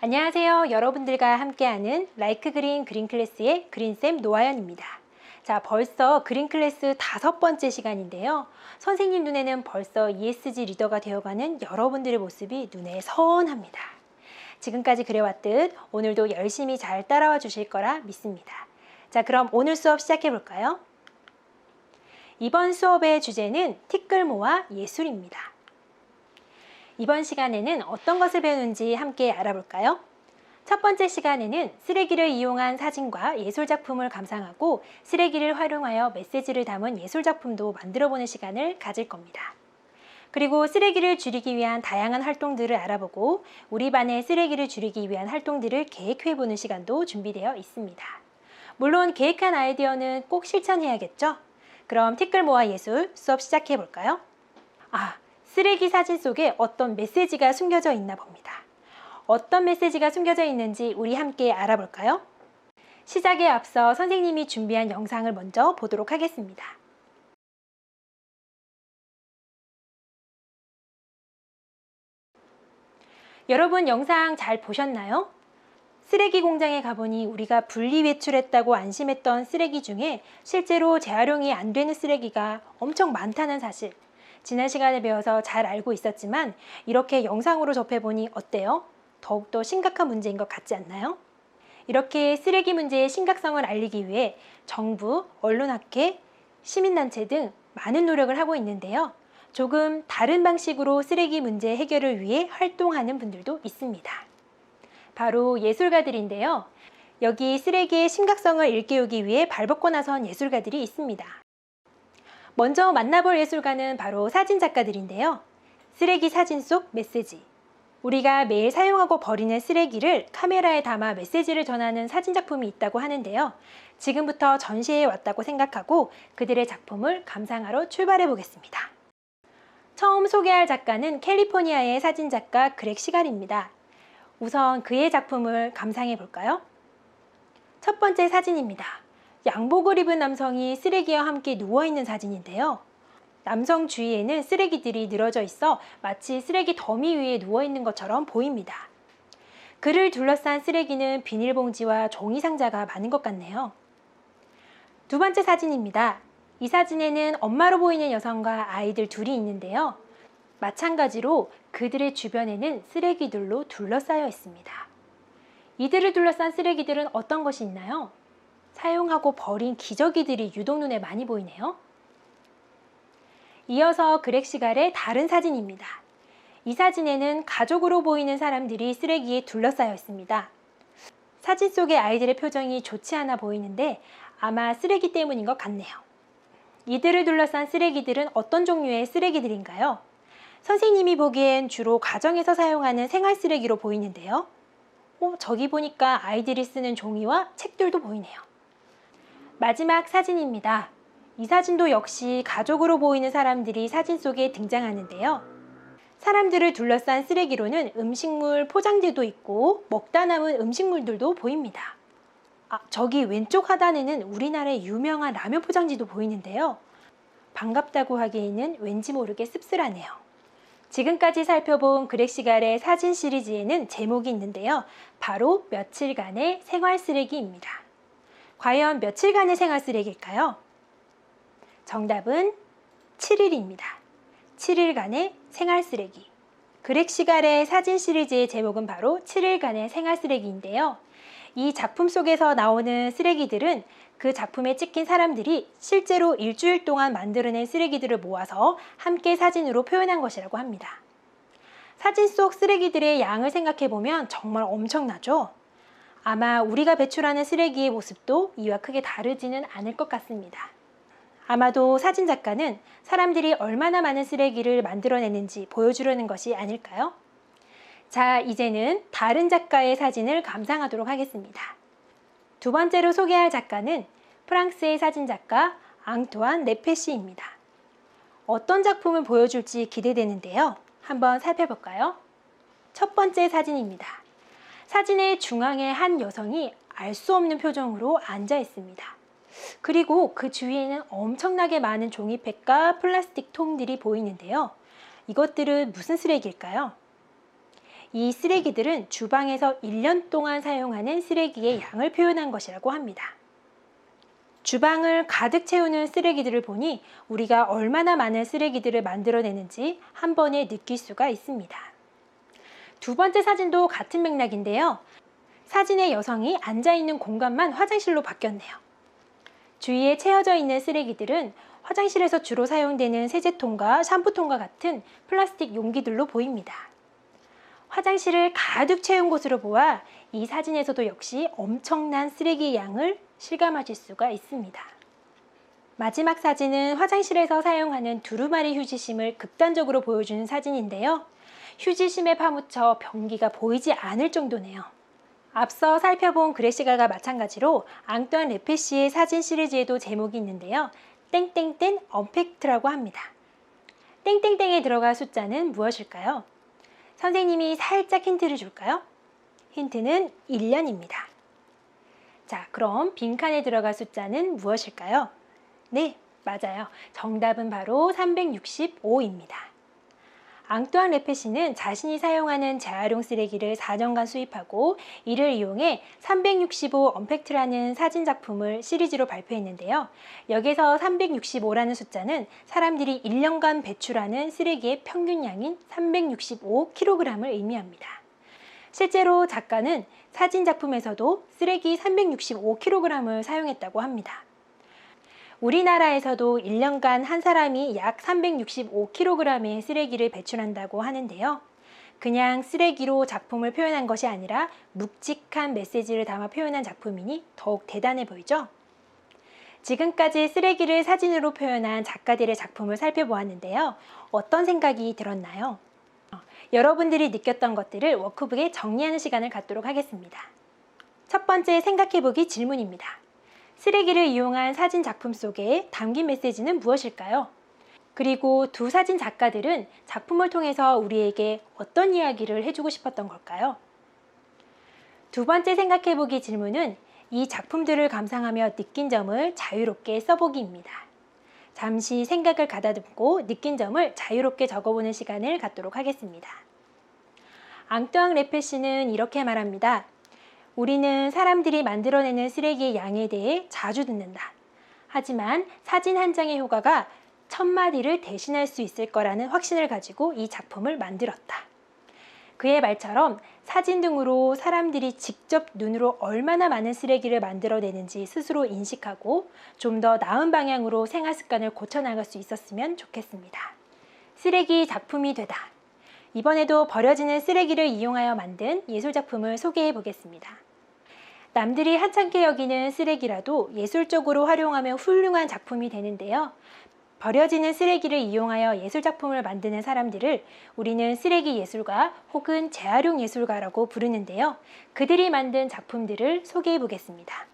안녕하세요. 여러분들과 함께하는 라이크 그린 그린 클래스의 그린쌤 노아연입니다. 자, 벌써 그린 클래스 다섯 번째 시간인데요. 선생님 눈에는 벌써 ESG 리더가 되어가는 여러분들의 모습이 눈에 선합니다. 지금까지 그래왔듯 오늘도 열심히 잘 따라와 주실 거라 믿습니다. 자, 그럼 오늘 수업 시작해 볼까요? 이번 수업의 주제는 티끌 모아 예술입니다. 이번 시간에는 어떤 것을 배우는지 함께 알아볼까요? 첫 번째 시간에는 쓰레기를 이용한 사진과 예술작품을 감상하고 쓰레기를 활용하여 메시지를 담은 예술작품도 만들어보는 시간을 가질 겁니다. 그리고 쓰레기를 줄이기 위한 다양한 활동들을 알아보고 우리 반의 쓰레기를 줄이기 위한 활동들을 계획해보는 시간도 준비되어 있습니다. 물론 계획한 아이디어는 꼭 실천해야겠죠? 그럼 티끌 모아 예술 수업 시작해 볼까요? 아, 쓰레기 사진 속에 어떤 메시지가 숨겨져 있나 봅니다. 어떤 메시지가 숨겨져 있는지 우리 함께 알아볼까요? 시작에 앞서 선생님이 준비한 영상을 먼저 보도록 하겠습니다. 여러분 영상 잘 보셨나요? 쓰레기 공장에 가보니 우리가 분리 배출했다고 안심했던 쓰레기 중에 실제로 재활용이 안 되는 쓰레기가 엄청 많다는 사실. 지난 시간에 배워서 잘 알고 있었지만 이렇게 영상으로 접해보니 어때요? 더욱더 심각한 문제인 것 같지 않나요? 이렇게 쓰레기 문제의 심각성을 알리기 위해 정부, 언론학회, 시민단체 등 많은 노력을 하고 있는데요. 조금 다른 방식으로 쓰레기 문제 해결을 위해 활동하는 분들도 있습니다. 바로 예술가들인데요. 여기 쓰레기의 심각성을 일깨우기 위해 발벗고 나선 예술가들이 있습니다. 먼저 만나볼 예술가는 바로 사진 작가들인데요. 쓰레기 사진 속 메시지. 우리가 매일 사용하고 버리는 쓰레기를 카메라에 담아 메시지를 전하는 사진 작품이 있다고 하는데요. 지금부터 전시회에 왔다고 생각하고 그들의 작품을 감상하러 출발해 보겠습니다. 처음 소개할 작가는 캘리포니아의 사진 작가 그렉 시갈입니다. 우선 그의 작품을 감상해 볼까요? 첫 번째 사진입니다. 양복을 입은 남성이 쓰레기와 함께 누워있는 사진인데요. 남성 주위에는 쓰레기들이 늘어져 있어 마치 쓰레기 더미 위에 누워있는 것처럼 보입니다. 그를 둘러싼 쓰레기는 비닐봉지와 종이 상자가 많은 것 같네요. 두 번째 사진입니다. 이 사진에는 엄마로 보이는 여성과 아이들 둘이 있는데요. 마찬가지로 그들의 주변에는 쓰레기들로 둘러싸여 있습니다. 이들을 둘러싼 쓰레기들은 어떤 것이 있나요? 사용하고 버린 기저귀들이 유독 눈에 많이 보이네요. 이어서 그렉 시갈의 다른 사진입니다. 이 사진에는 가족으로 보이는 사람들이 쓰레기에 둘러싸여 있습니다. 사진 속의 아이들의 표정이 좋지 않아 보이는데 아마 쓰레기 때문인 것 같네요. 이들을 둘러싼 쓰레기들은 어떤 종류의 쓰레기들인가요? 선생님이 보기엔 주로 가정에서 사용하는 생활 쓰레기로 보이는데요. 어, 저기 보니까 아이들이 쓰는 종이와 책들도 보이네요. 마지막 사진입니다. 이 사진도 역시 가족으로 보이는 사람들이 사진 속에 등장하는데요. 사람들을 둘러싼 쓰레기로는 음식물 포장재도 있고 먹다 남은 음식물들도 보입니다. 아, 저기 왼쪽 하단에는 우리나라의 유명한 라면 포장지도 보이는데요. 반갑다고 하기에는 왠지 모르게 씁쓸하네요. 지금까지 살펴본 그렉 시갈의 사진 시리즈에는 제목이 있는데요. 바로 며칠간의 생활 쓰레기입니다. 과연 며칠간의 생활 쓰레기일까요? 정답은 7일입니다. 7일간의 생활 쓰레기. 그렉 시갈의 사진 시리즈의 제목은 바로 7일간의 생활 쓰레기인데요. 이 작품 속에서 나오는 쓰레기들은 그 작품에 찍힌 사람들이 실제로 일주일 동안 만들어낸 쓰레기들을 모아서 함께 사진으로 표현한 것이라고 합니다. 사진 속 쓰레기들의 양을 생각해 보면 정말 엄청나죠? 아마 우리가 배출하는 쓰레기의 모습도 이와 크게 다르지는 않을 것 같습니다. 아마도 사진 작가는 사람들이 얼마나 많은 쓰레기를 만들어내는지 보여주려는 것이 아닐까요? 자, 이제는 다른 작가의 사진을 감상하도록 하겠습니다. 두 번째로 소개할 작가는 프랑스의 사진 작가 앙투안 네페시입니다. 어떤 작품을 보여줄지 기대되는데요. 한번 살펴볼까요? 첫 번째 사진입니다. 사진의 중앙에 한 여성이 알 수 없는 표정으로 앉아 있습니다. 그리고 그 주위에는 엄청나게 많은 종이팩과 플라스틱 통들이 보이는데요. 이것들은 무슨 쓰레기일까요? 이 쓰레기들은 주방에서 1년 동안 사용하는 쓰레기의 양을 표현한 것이라고 합니다. 주방을 가득 채우는 쓰레기들을 보니 우리가 얼마나 많은 쓰레기들을 만들어내는지 한 번에 느낄 수가 있습니다. 두 번째 사진도 같은 맥락인데요. 사진의 여성이 앉아 있는 공간만 화장실로 바뀌었네요. 주위에 채워져 있는 쓰레기들은 화장실에서 주로 사용되는 세제통과 샴푸통과 같은 플라스틱 용기들로 보입니다. 화장실을 가득 채운 곳으로 보아 이 사진에서도 역시 엄청난 쓰레기 양을 실감하실 수가 있습니다. 마지막 사진은 화장실에서 사용하는 두루마리 휴지심을 극단적으로 보여주는 사진인데요. 휴지심에 파묻혀 변기가 보이지 않을 정도네요. 앞서 살펴본 그레시갈과 마찬가지로 앙뚜안 레페시의 사진 시리즈에도 제목이 있는데요. 땡땡땡 언팩트라고 합니다. 땡땡땡에 들어갈 숫자는 무엇일까요? 선생님이 살짝 힌트를 줄까요? 힌트는 1년입니다. 자, 그럼 빈칸에 들어갈 숫자는 무엇일까요? 네, 맞아요. 정답은 바로 365입니다. 앙뚜안 레페시는 자신이 사용하는 재활용 쓰레기를 4년간 수입하고 이를 이용해 365 언팩트라는 사진 작품을 시리즈로 발표했는데요. 여기서 365라는 숫자는 사람들이 1년간 배출하는 쓰레기의 평균량인 365kg을 의미합니다. 실제로 작가는 사진 작품에서도 쓰레기 365kg을 사용했다고 합니다. 우리나라에서도 1년간 한 사람이 약 365kg의 쓰레기를 배출한다고 하는데요. 그냥 쓰레기로 작품을 표현한 것이 아니라 묵직한 메시지를 담아 표현한 작품이니 더욱 대단해 보이죠? 지금까지 쓰레기를 사진으로 표현한 작가들의 작품을 살펴보았는데요. 어떤 생각이 들었나요? 여러분들이 느꼈던 것들을 워크북에 정리하는 시간을 갖도록 하겠습니다. 첫 번째 생각해보기 질문입니다. 쓰레기를 이용한 사진 작품 속에 담긴 메시지는 무엇일까요? 그리고 두 사진 작가들은 작품을 통해서 우리에게 어떤 이야기를 해주고 싶었던 걸까요? 두 번째 생각해보기 질문은 이 작품들을 감상하며 느낀 점을 자유롭게 써보기입니다. 잠시 생각을 가다듬고 느낀 점을 자유롭게 적어보는 시간을 갖도록 하겠습니다. 앙뚜앙 레페시는 이렇게 말합니다. 우리는 사람들이 만들어내는 쓰레기의 양에 대해 자주 듣는다. 하지만 사진 한 장의 효과가 천 마디를 대신할 수 있을 거라는 확신을 가지고 이 작품을 만들었다. 그의 말처럼 사진 등으로 사람들이 직접 눈으로 얼마나 많은 쓰레기를 만들어내는지 스스로 인식하고 좀 더 나은 방향으로 생활 습관을 고쳐나갈 수 있었으면 좋겠습니다. 쓰레기 작품이 되다. 이번에도 버려지는 쓰레기를 이용하여 만든 예술 작품을 소개해 보겠습니다. 남들이 하찮게 여기는 쓰레기라도 예술적으로 활용하면 훌륭한 작품이 되는데요. 버려지는 쓰레기를 이용하여 예술 작품을 만드는 사람들을 우리는 쓰레기 예술가 혹은 재활용 예술가라고 부르는데요. 그들이 만든 작품들을 소개해 보겠습니다.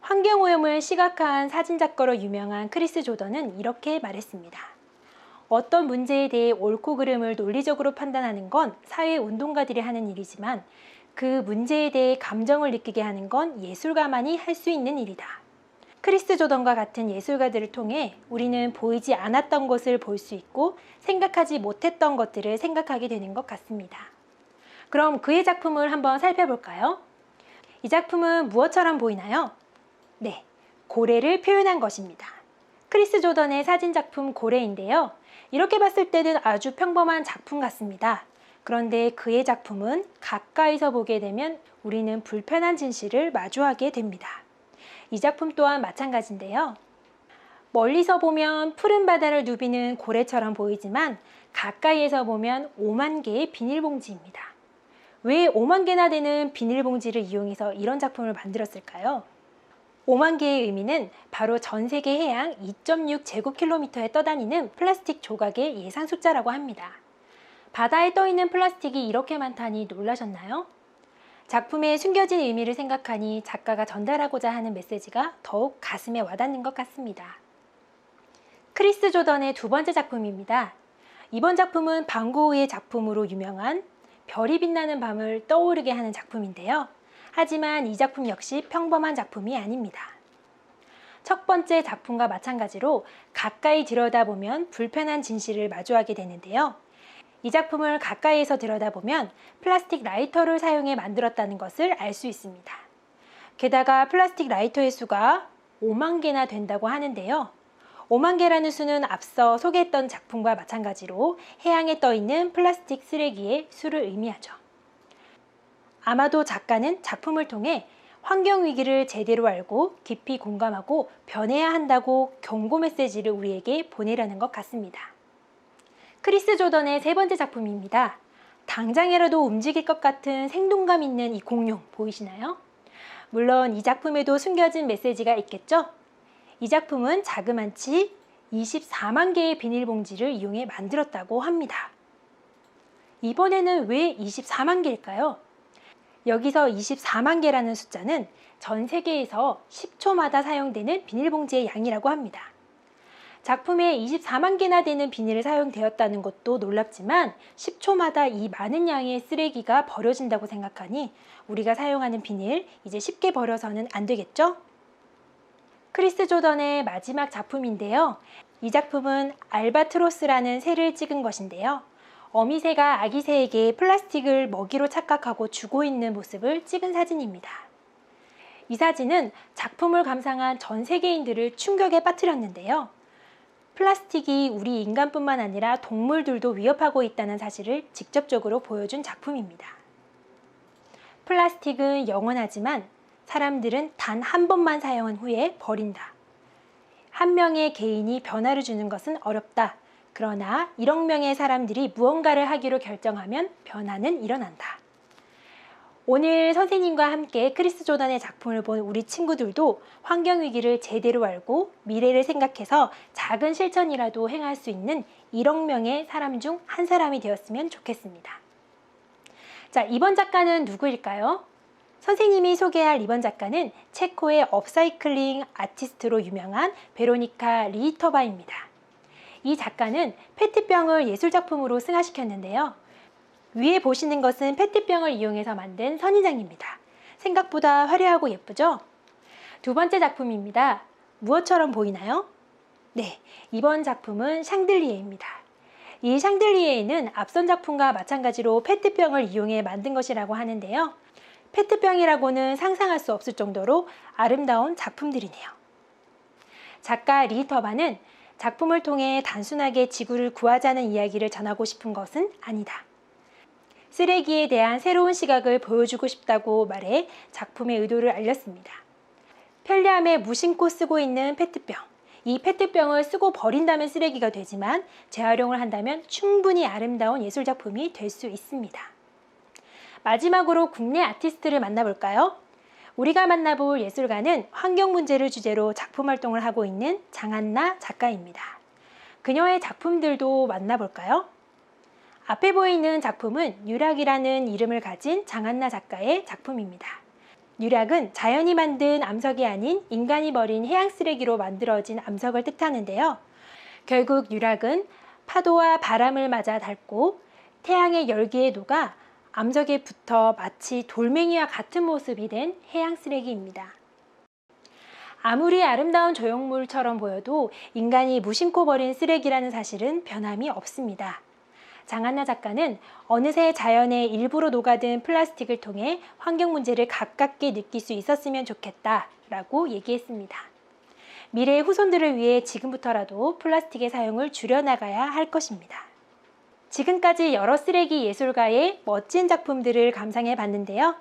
환경오염을 시각화한 사진작가로 유명한 크리스 조던은 이렇게 말했습니다. 어떤 문제에 대해 옳고 그름을 논리적으로 판단하는 건 사회 운동가들이 하는 일이지만 그 문제에 대해 감정을 느끼게 하는 건 예술가만이 할 수 있는 일이다. 크리스 조던과 같은 예술가들을 통해 우리는 보이지 않았던 것을 볼 수 있고 생각하지 못했던 것들을 생각하게 되는 것 같습니다. 그럼 그의 작품을 한번 살펴볼까요? 이 작품은 무엇처럼 보이나요? 네, 고래를 표현한 것입니다. 크리스 조던의 사진 작품 고래인데요. 이렇게 봤을 때는 아주 평범한 작품 같습니다. 그런데 그의 작품은 가까이서 보게 되면 우리는 불편한 진실을 마주하게 됩니다. 이 작품 또한 마찬가지인데요. 멀리서 보면 푸른 바다를 누비는 고래처럼 보이지만 가까이에서 보면 5만 개의 비닐봉지입니다. 왜 5만 개나 되는 비닐봉지를 이용해서 이런 작품을 만들었을까요? 5만 개의 의미는 바로 전 세계 해양 2.6 제곱킬로미터에 떠다니는 플라스틱 조각의 예상 숫자라고 합니다. 바다에 떠 있는 플라스틱이 이렇게 많다니 놀라셨나요? 작품에 숨겨진 의미를 생각하니 작가가 전달하고자 하는 메시지가 더욱 가슴에 와닿는 것 같습니다. 크리스 조던의 두 번째 작품입니다. 이번 작품은 방고우의 작품으로 유명한 별이 빛나는 밤을 떠오르게 하는 작품인데요. 하지만 이 작품 역시 평범한 작품이 아닙니다. 첫 번째 작품과 마찬가지로 가까이 들여다보면 불편한 진실을 마주하게 되는데요. 이 작품을 가까이에서 들여다보면 플라스틱 라이터를 사용해 만들었다는 것을 알 수 있습니다. 게다가 플라스틱 라이터의 수가 5만 개나 된다고 하는데요. 5만 개라는 수는 앞서 소개했던 작품과 마찬가지로 해양에 떠 있는 플라스틱 쓰레기의 수를 의미하죠. 아마도 작가는 작품을 통해 환경 위기를 제대로 알고 깊이 공감하고 변해야 한다고 경고 메시지를 우리에게 보내려는 것 같습니다. 크리스 조던의 세 번째 작품입니다. 당장이라도 움직일 것 같은 생동감 있는 이 공룡 보이시나요? 물론 이 작품에도 숨겨진 메시지가 있겠죠? 이 작품은 자그만치 24만 개의 비닐봉지를 이용해 만들었다고 합니다. 이번에는 왜 24만 개일까요? 여기서 24만 개라는 숫자는 전 세계에서 10초마다 사용되는 비닐봉지의 양이라고 합니다. 작품에 24만 개나 되는 비닐이 사용되었다는 것도 놀랍지만 10초마다 이 많은 양의 쓰레기가 버려진다고 생각하니 우리가 사용하는 비닐 이제 쉽게 버려서는 안 되겠죠? 크리스 조던의 마지막 작품인데요. 이 작품은 알바트로스라는 새를 찍은 것인데요. 어미새가 아기새에게 플라스틱을 먹이로 착각하고 주고 있는 모습을 찍은 사진입니다. 이 사진은 작품을 감상한 전 세계인들을 충격에 빠뜨렸는데요. 플라스틱이 우리 인간뿐만 아니라 동물들도 위협하고 있다는 사실을 직접적으로 보여준 작품입니다. 플라스틱은 영원하지만 사람들은 단 한 번만 사용한 후에 버린다. 한 명의 개인이 변화를 주는 것은 어렵다. 그러나 1억 명의 사람들이 무언가를 하기로 결정하면 변화는 일어난다. 오늘 선생님과 함께 크리스 조단의 작품을 본 우리 친구들도 환경위기를 제대로 알고 미래를 생각해서 작은 실천이라도 행할 수 있는 1억 명의 사람 중 한 사람이 되었으면 좋겠습니다. 자, 이번 작가는 누구일까요? 선생님이 소개할 이번 작가는 체코의 업사이클링 아티스트로 유명한 베로니카 리터바입니다. 이 작가는 페트병을 예술작품으로 승화시켰는데요. 위에 보시는 것은 페트병을 이용해서 만든 선인장입니다. 생각보다 화려하고 예쁘죠? 두 번째 작품입니다. 무엇처럼 보이나요? 네, 이번 작품은 샹들리에입니다. 이 샹들리에는 앞선 작품과 마찬가지로 페트병을 이용해 만든 것이라고 하는데요. 페트병이라고는 상상할 수 없을 정도로 아름다운 작품들이네요. 작가 리터바는 작품을 통해 단순하게 지구를 구하자는 이야기를 전하고 싶은 것은 아니다. 쓰레기에 대한 새로운 시각을 보여주고 싶다고 말해 작품의 의도를 알렸습니다. 편리함에 무심코 쓰고 있는 페트병. 이 페트병을 쓰고 버린다면 쓰레기가 되지만 재활용을 한다면 충분히 아름다운 예술작품이 될 수 있습니다. 마지막으로 국내 아티스트를 만나볼까요? 우리가 만나볼 예술가는 환경 문제를 주제로 작품 활동을 하고 있는 장한나 작가입니다. 그녀의 작품들도 만나볼까요? 앞에 보이는 작품은 유락이라는 이름을 가진 장한나 작가의 작품입니다. 유락은 자연이 만든 암석이 아닌 인간이 버린 해양 쓰레기로 만들어진 암석을 뜻하는데요. 결국 유락은 파도와 바람을 맞아 닳고 태양의 열기에 녹아 암석에 붙어 마치 돌멩이와 같은 모습이 된 해양 쓰레기입니다. 아무리 아름다운 조형물처럼 보여도 인간이 무심코 버린 쓰레기라는 사실은 변함이 없습니다. 장한나 작가는 어느새 자연의 일부로 녹아든 플라스틱을 통해 환경 문제를 가깝게 느낄 수 있었으면 좋겠다 라고 얘기했습니다. 미래의 후손들을 위해 지금부터라도 플라스틱의 사용을 줄여나가야 할 것입니다. 지금까지 여러 쓰레기 예술가의 멋진 작품들을 감상해 봤는데요.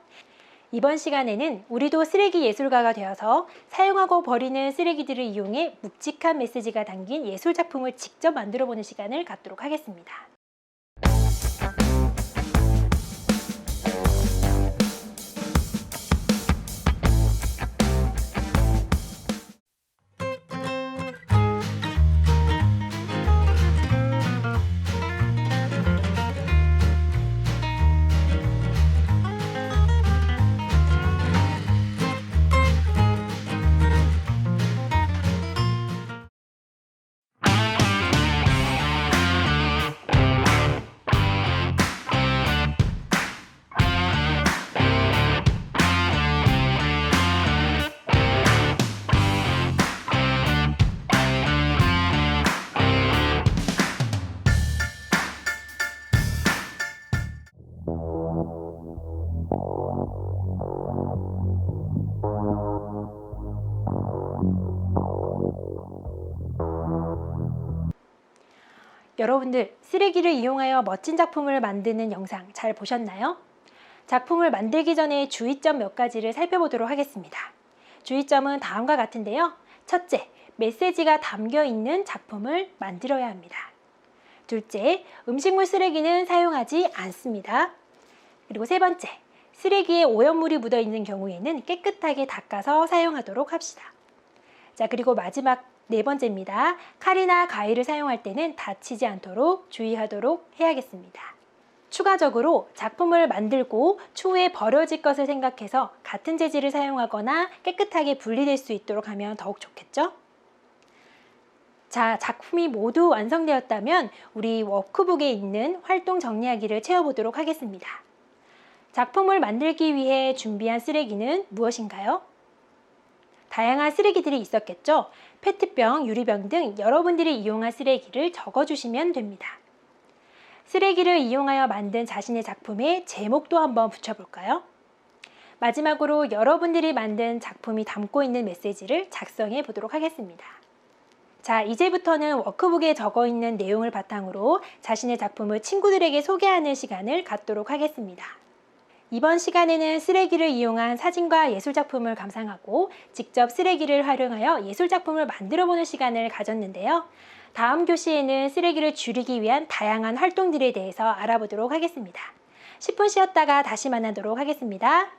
이번 시간에는 우리도 쓰레기 예술가가 되어서 사용하고 버리는 쓰레기들을 이용해 묵직한 메시지가 담긴 예술 작품을 직접 만들어 보는 시간을 갖도록 하겠습니다. 여러분들 쓰레기를 이용하여 멋진 작품을 만드는 영상 잘 보셨나요? 작품을 만들기 전에 주의점 몇 가지를 살펴보도록 하겠습니다. 주의점은 다음과 같은데요. 첫째, 메시지가 담겨 있는 작품을 만들어야 합니다. 둘째, 음식물 쓰레기는 사용하지 않습니다. 그리고 세 번째, 쓰레기에 오염물이 묻어 있는 경우에는 깨끗하게 닦아서 사용하도록 합시다. 자, 그리고 마지막 네 번째입니다. 칼이나 가위를 사용할 때는 다치지 않도록 주의하도록 해야겠습니다. 추가적으로 작품을 만들고 추후에 버려질 것을 생각해서 같은 재질을 사용하거나 깨끗하게 분리될 수 있도록 하면 더욱 좋겠죠? 자, 작품이 모두 완성되었다면 우리 워크북에 있는 활동 정리하기를 채워보도록 하겠습니다. 작품을 만들기 위해 준비한 쓰레기는 무엇인가요? 다양한 쓰레기들이 있었겠죠? 페트병, 유리병 등 여러분들이 이용한 쓰레기를 적어주시면 됩니다. 쓰레기를 이용하여 만든 자신의 작품에 제목도 한번 붙여볼까요? 마지막으로 여러분들이 만든 작품이 담고 있는 메시지를 작성해 보도록 하겠습니다. 자, 이제부터는 워크북에 적어 있는 내용을 바탕으로 자신의 작품을 친구들에게 소개하는 시간을 갖도록 하겠습니다. 이번 시간에는 쓰레기를 이용한 사진과 예술작품을 감상하고 직접 쓰레기를 활용하여 예술작품을 만들어 보는 시간을 가졌는데요. 다음 교시에는 쓰레기를 줄이기 위한 다양한 활동들에 대해서 알아보도록 하겠습니다. 10분 쉬었다가 다시 만나도록 하겠습니다.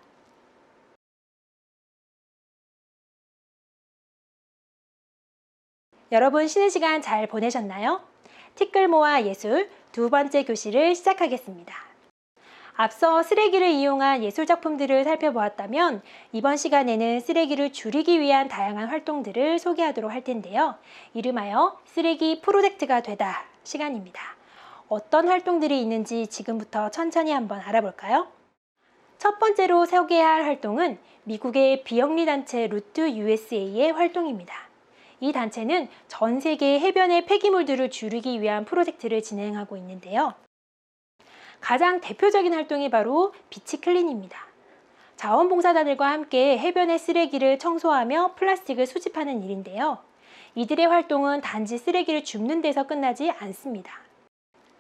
여러분 쉬는 시간 잘 보내셨나요? 티끌 모아 예술 두 번째 교시를 시작하겠습니다. 앞서 쓰레기를 이용한 예술 작품들을 살펴보았다면 이번 시간에는 쓰레기를 줄이기 위한 다양한 활동들을 소개하도록 할 텐데요. 이름하여 쓰레기 프로젝트가 되다 시간입니다. 어떤 활동들이 있는지 지금부터 천천히 한번 알아볼까요? 첫 번째로 소개할 활동은 미국의 비영리 단체 루트 USA의 활동입니다. 이 단체는 전 세계 해변의 폐기물들을 줄이기 위한 프로젝트를 진행하고 있는데요. 가장 대표적인 활동이 바로 비치 클린입니다. 자원봉사자들과 함께 해변의 쓰레기를 청소하며 플라스틱을 수집하는 일인데요. 이들의 활동은 단지 쓰레기를 줍는 데서 끝나지 않습니다.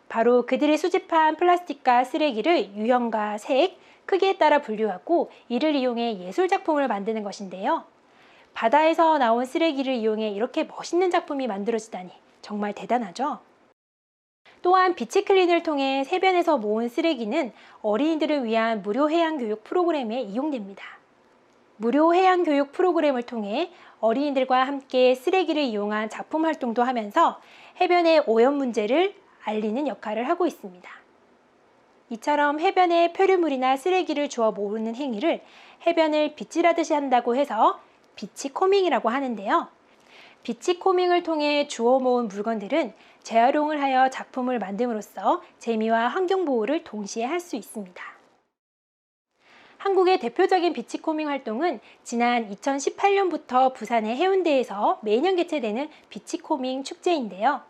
바로 그들이 수집한 플라스틱과 쓰레기를 유형과 색, 크기에 따라 분류하고 이를 이용해 예술 작품을 만드는 것인데요. 바다에서 나온 쓰레기를 이용해 이렇게 멋있는 작품이 만들어지다니 정말 대단하죠? 또한 비치클린을 통해 세변에서 모은 쓰레기는 어린이들을 위한 무료 해양 교육 프로그램에 이용됩니다. 무료 해양 교육 프로그램을 통해 어린이들과 함께 쓰레기를 이용한 작품 활동도 하면서 해변의 오염 문제를 알리는 역할을 하고 있습니다. 이처럼 해변에 표류물이나 쓰레기를 주워 모으는 행위를 해변을 빗질하듯이 한다고 해서 비치 코밍이라고 하는데요. 비치 코밍을 통해 주워 모은 물건들은 재활용을 하여 작품을 만듦으로써 재미와 환경 보호를 동시에 할 수 있습니다. 한국의 대표적인 비치코밍 활동은 지난 2018년부터 부산의 해운대에서 매년 개최되는 비치코밍 축제인데요.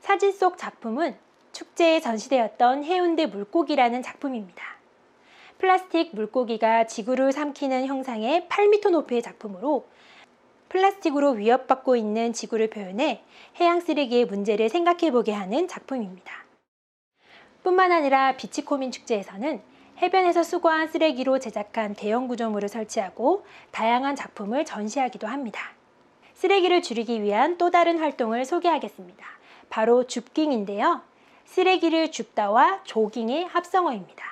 사진 속 작품은 축제에 전시되었던 해운대 물고기라는 작품입니다. 플라스틱 물고기가 지구를 삼키는 형상의 8m 높이의 작품으로 플라스틱으로 위협받고 있는 지구를 표현해 해양 쓰레기의 문제를 생각해보게 하는 작품입니다. 뿐만 아니라 비치코민 축제에서는 해변에서 수거한 쓰레기로 제작한 대형 구조물을 설치하고 다양한 작품을 전시하기도 합니다. 쓰레기를 줄이기 위한 또 다른 활동을 소개하겠습니다. 바로 줍깅인데요. 쓰레기를 줍다와 조깅의 합성어입니다.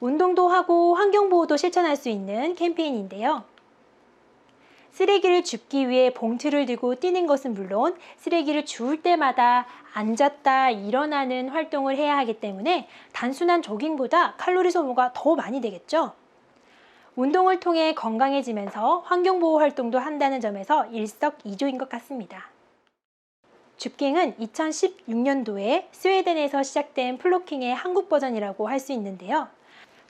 운동도 하고 환경보호도 실천할 수 있는 캠페인인데요. 쓰레기를 줍기 위해 봉투를 들고 뛰는 것은 물론 쓰레기를 주울 때마다 앉았다 일어나는 활동을 해야 하기 때문에 단순한 조깅보다 칼로리 소모가 더 많이 되겠죠. 운동을 통해 건강해지면서 환경보호 활동도 한다는 점에서 일석이조인 것 같습니다. 줍깅은 2016년도에 스웨덴에서 시작된 플로킹의 한국 버전이라고 할 수 있는데요.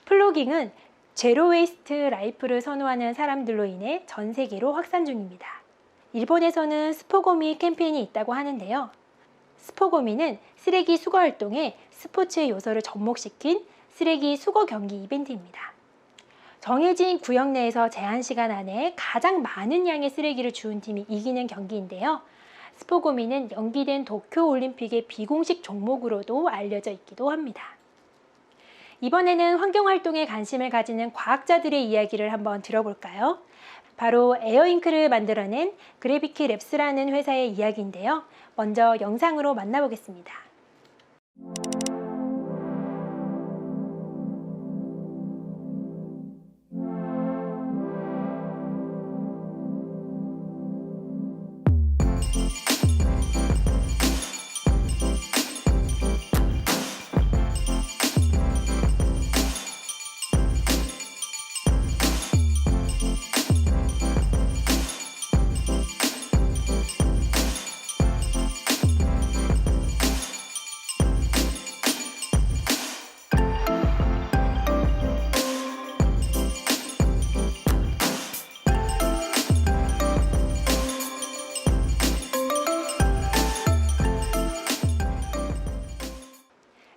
플로깅은 제로 웨이스트 라이프를 선호하는 사람들로 인해 전 세계로 확산 중입니다. 일본에서는 스포고미 캠페인이 있다고 하는데요. 스포고미는 쓰레기 수거 활동에 스포츠의 요소를 접목시킨 쓰레기 수거 경기 이벤트입니다. 정해진 구역 내에서 제한 시간 안에 가장 많은 양의 쓰레기를 주운 팀이 이기는 경기인데요. 스포고미는 연기된 도쿄 올림픽의 비공식 종목으로도 알려져 있기도 합니다. 이번에는 환경활동에 관심을 가지는 과학자들의 이야기를 한번 들어볼까요? 바로 에어잉크를 만들어낸 그래비키 랩스라는 회사의 이야기인데요. 먼저 영상으로 만나보겠습니다.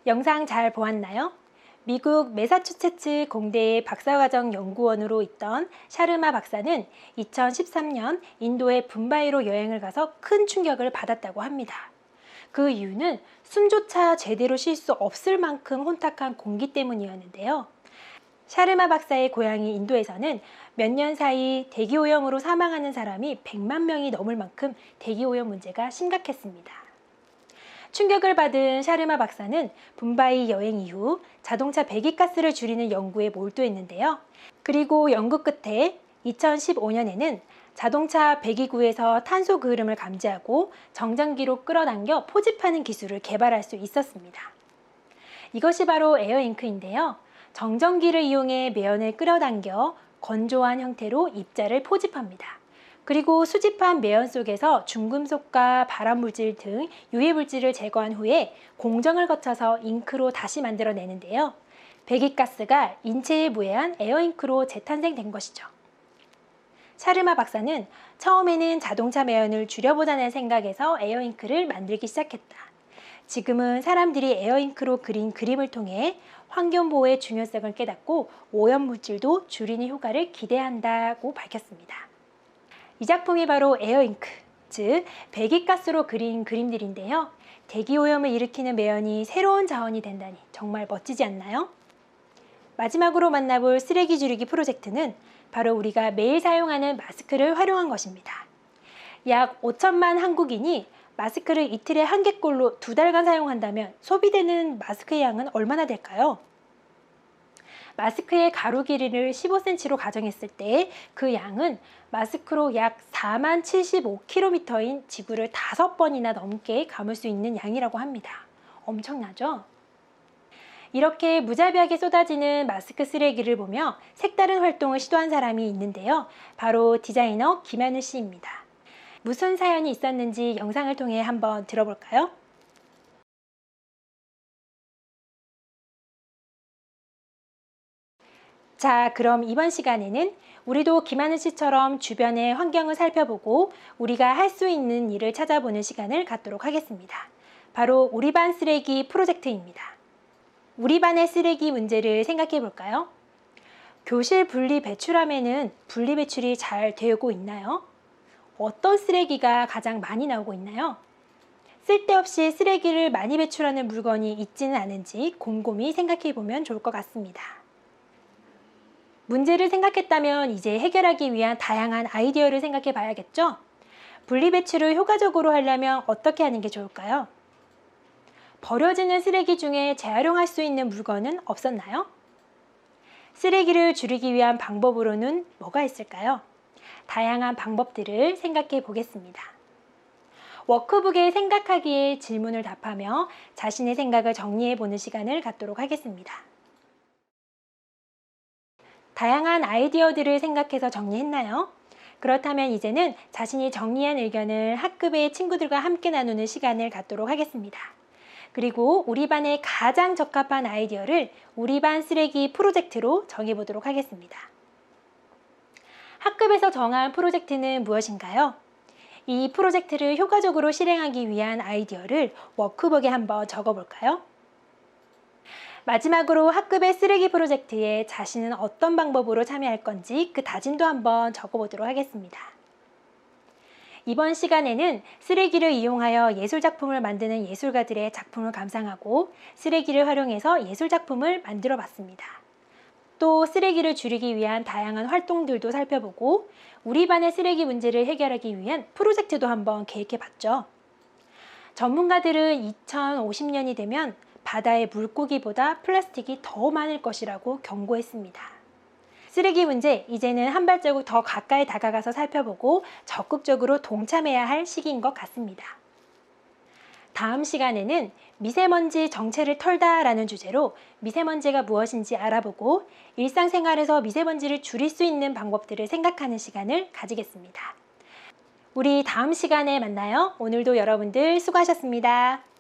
영상 잘 보았나요? 미국 매사추세츠 공대의 박사과정 연구원으로 있던 샤르마 박사는 2013년 인도의 붐바이로 여행을 가서 큰 충격을 받았다고 합니다. 그 이유는 숨조차 제대로 쉴 수 없을 만큼 혼탁한 공기 때문이었는데요. 샤르마 박사의 고향인 인도에서는 몇 년 사이 대기오염으로 사망하는 사람이 100만 명이 넘을 만큼 대기오염 문제가 심각했습니다. 충격을 받은 샤르마 박사는 붐바이 여행 이후 자동차 배기가스를 줄이는 연구에 몰두했는데요. 그리고 연구 끝에 2015년에는 자동차 배기구에서 탄소 그을음을 감지하고 정전기로 끌어당겨 포집하는 기술을 개발할 수 있었습니다. 이것이 바로 에어잉크인데요. 정전기를 이용해 매연을 끌어당겨 건조한 형태로 입자를 포집합니다. 그리고 수집한 매연 속에서 중금속과 발암물질 등 유해물질을 제거한 후에 공정을 거쳐서 잉크로 다시 만들어내는데요. 배기가스가 인체에 무해한 에어잉크로 재탄생된 것이죠. 샤르마 박사는 처음에는 자동차 매연을 줄여보자는 생각에서 에어잉크를 만들기 시작했다. 지금은 사람들이 에어잉크로 그린 그림을 통해 환경보호의 중요성을 깨닫고 오염물질도 줄이는 효과를 기대한다고 밝혔습니다. 이 작품이 바로 에어잉크, 즉 배기가스로 그린 그림들인데요. 대기오염을 일으키는 매연이 새로운 자원이 된다니 정말 멋지지 않나요? 마지막으로 만나볼 쓰레기 줄이기 프로젝트는 바로 우리가 매일 사용하는 마스크를 활용한 것입니다. 약 5천만 한국인이 마스크를 이틀에 한 개꼴로 두 달간 사용한다면 소비되는 마스크의 양은 얼마나 될까요? 마스크의 가로 길이를 15cm로 가정했을 때 그 양은 마스크로 약 4만 75km인 지구를 다섯 번이나 넘게 감을 수 있는 양이라고 합니다. 엄청나죠? 이렇게 무자비하게 쏟아지는 마스크 쓰레기를 보며 색다른 활동을 시도한 사람이 있는데요. 바로 디자이너 김하늘 씨입니다. 무슨 사연이 있었는지 영상을 통해 한번 들어볼까요? 자, 그럼 이번 시간에는 우리도 김하늘 씨처럼 주변의 환경을 살펴보고 우리가 할 수 있는 일을 찾아보는 시간을 갖도록 하겠습니다. 바로 우리 반 쓰레기 프로젝트입니다. 우리 반의 쓰레기 문제를 생각해 볼까요? 교실 분리 배출함에는 분리 배출이 잘 되고 있나요? 어떤 쓰레기가 가장 많이 나오고 있나요? 쓸데없이 쓰레기를 많이 배출하는 물건이 있지는 않은지 곰곰이 생각해 보면 좋을 것 같습니다. 문제를 생각했다면 이제 해결하기 위한 다양한 아이디어를 생각해 봐야겠죠? 분리 배출을 효과적으로 하려면 어떻게 하는 게 좋을까요? 버려지는 쓰레기 중에 재활용할 수 있는 물건은 없었나요? 쓰레기를 줄이기 위한 방법으로는 뭐가 있을까요? 다양한 방법들을 생각해 보겠습니다. 워크북에 생각하기에 질문을 답하며 자신의 생각을 정리해 보는 시간을 갖도록 하겠습니다. 다양한 아이디어들을 생각해서 정리했나요? 그렇다면 이제는 자신이 정리한 의견을 학급의 친구들과 함께 나누는 시간을 갖도록 하겠습니다. 그리고 우리 반에 가장 적합한 아이디어를 우리 반 쓰레기 프로젝트로 정해보도록 하겠습니다. 학급에서 정한 프로젝트는 무엇인가요? 이 프로젝트를 효과적으로 실행하기 위한 아이디어를 워크북에 한번 적어볼까요? 마지막으로 학급의 쓰레기 프로젝트에 자신은 어떤 방법으로 참여할 건지 그 다짐도 한번 적어보도록 하겠습니다. 이번 시간에는 쓰레기를 이용하여 예술작품을 만드는 예술가들의 작품을 감상하고 쓰레기를 활용해서 예술작품을 만들어 봤습니다. 또 쓰레기를 줄이기 위한 다양한 활동들도 살펴보고 우리 반의 쓰레기 문제를 해결하기 위한 프로젝트도 한번 계획해 봤죠. 전문가들은 2050년이 되면 바다의 물고기보다 플라스틱이 더 많을 것이라고 경고했습니다. 쓰레기 문제, 이제는 한 발자국 더 가까이 다가가서 살펴보고 적극적으로 동참해야 할 시기인 것 같습니다. 다음 시간에는 미세먼지 정체를 털다라는 주제로 미세먼지가 무엇인지 알아보고 일상생활에서 미세먼지를 줄일 수 있는 방법들을 생각하는 시간을 가지겠습니다. 우리 다음 시간에 만나요. 오늘도 여러분들 수고하셨습니다.